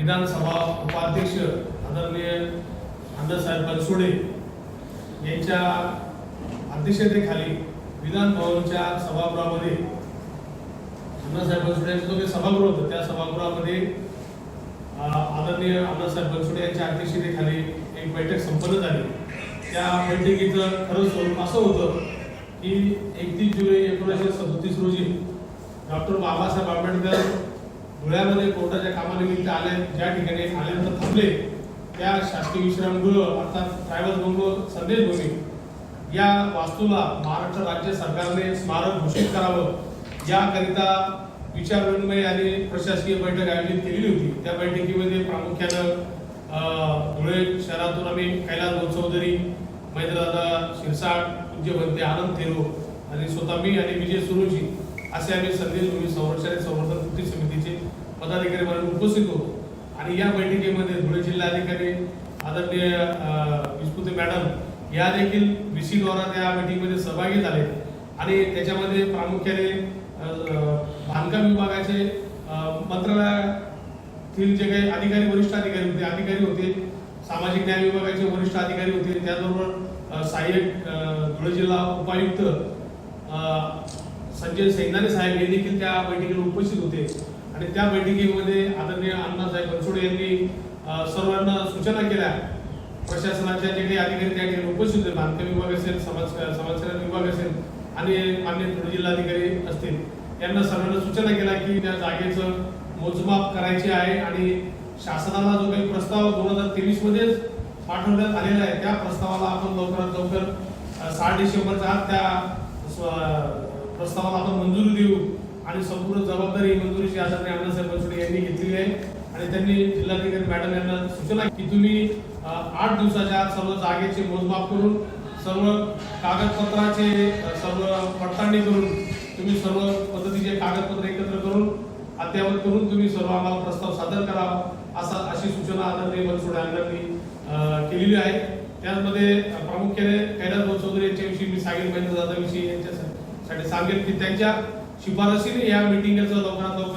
विधानसभा उपाध्यक्ष आदरणीय आमदारसाहेब बनसोडे यांच्या अध्यक्षतेखाली विधान भवनच्या सभागृहामध्ये आमदारसाहेब बनसोडे यांचं जो काही सभागृह होतं त्या सभागृहामध्ये आदरणीय आमदारसाहेब बनसोडे यांच्या अध्यक्षतेखाली एक बैठक संपन्न झाली. त्या बैठकीचं खरं स्वरूप असं होतं की एकतीस जुलै एकोणीसशे सदोतीस रोजी डॉक्टर बाबासाहेब आंबेडकर धुळ्यामध्ये कोर्टाच्या कामानिमित्त आले ज्या ठिकाणी आल्यानंतर थांबले त्या शासकीय विश्रामगृह अर्थात ट्रायबल बंगलो संदेश भूमी या वास्तूला महाराष्ट्र राज्य सरकारने स्मारक घोषित करावं याकरिता विचारविनिमय आणि प्रशासकीय बैठक आयोजित केलेली होती. त्या बैठकीमध्ये प्रामुख्यानं अं, धुळे शहरातून आम्ही कैलास भाऊ महेंद्रदादा शिरसाट पूज्य बनते आनंद थेरो आणि स्वतः मी आणि विजय सुरुजी असे आम्ही संदेश भूमी संरक्षण आणि संवर्धन कृती समितीचे पदाधिकारी म्हणून उपस्थित होतो. आणि या बैठकीमध्ये धुळे जिल्हाधिकारी आदरणीय अं, विस्पुते मॅडम या देखील व्ही द्वारा त्या मीटिंगमध्ये सहभागी झाले. आणि त्याच्यामध्ये प्रामुख्याने बांधकाम विभागाचे मंत्रालयातील जे काही अधिकारी वरिष्ठ अधिकारी होते अधिकारी होते सामाजिक न्याय विभागाचे वरिष्ठ अधिकारी होते त्याचबरोबर सहाय्यक धुळे जिल्हा उपायुक्त संजय सैंदाने साहेब हे देखील त्या बैठकीला उपस्थित होते. आणि त्या बैठकीमध्ये आदरणीय अण्णासाहेब बनसोडे यांनी सर्वांना सूचना केल्या. प्रशासनाच्या जे काही अधिकारी त्या ठिकाणी उपस्थित होते बांधकाम विभाग असेल समाज समाजकल्याण विभाग असेल आणि मान्य धुळे जिल्हाधिकारी असतील यांना सर्वांना सूचना केल्या की त्या जागेचं मोजमाप करायचे आहे आणि शासनाला जो काही प्रस्ताव दोन हजार तेवीस मध्येच पाठवण्यात आलेला आहे त्या प्रस्तावाला आपण लवकरात लवकर सहा डिसेंबरच्या आत त्या प्रस्तावाला आपण मंजुरी देऊ आणि संपूर्ण जबाबदारी मंजुरीची आदरणीय अण्णासाहेब बनसोडे यांनी घेतलेली आहे. आणि त्यांनी जिल्हाधिकारी मॅडम यांना सूचना की तुम्ही आठ दिवसाच्या आत सर्व जागेचे मोजमाप करून सर्व कागदपत्राचे सर्व पडताळणी करून तुम्ही सर्व पद्धतीचे कागदपत्र एकत्र करून अद्यावत करून तुम्ही सर्व आम्हाला प्रस्ताव सादर करावा असा अशी सूचना आदरणीय बनसोडे यांनी केलेली आहे. त्यामध्ये प्रामुख्याने कैलास भाऊ चौधरी यांच्याविषयी मी सांगेन महेंद्र यांच्यासाठी यांच्यासाठी सांगेन की त्यांच्या शिफारसीने या मिटिंगचं लवकरात लवकर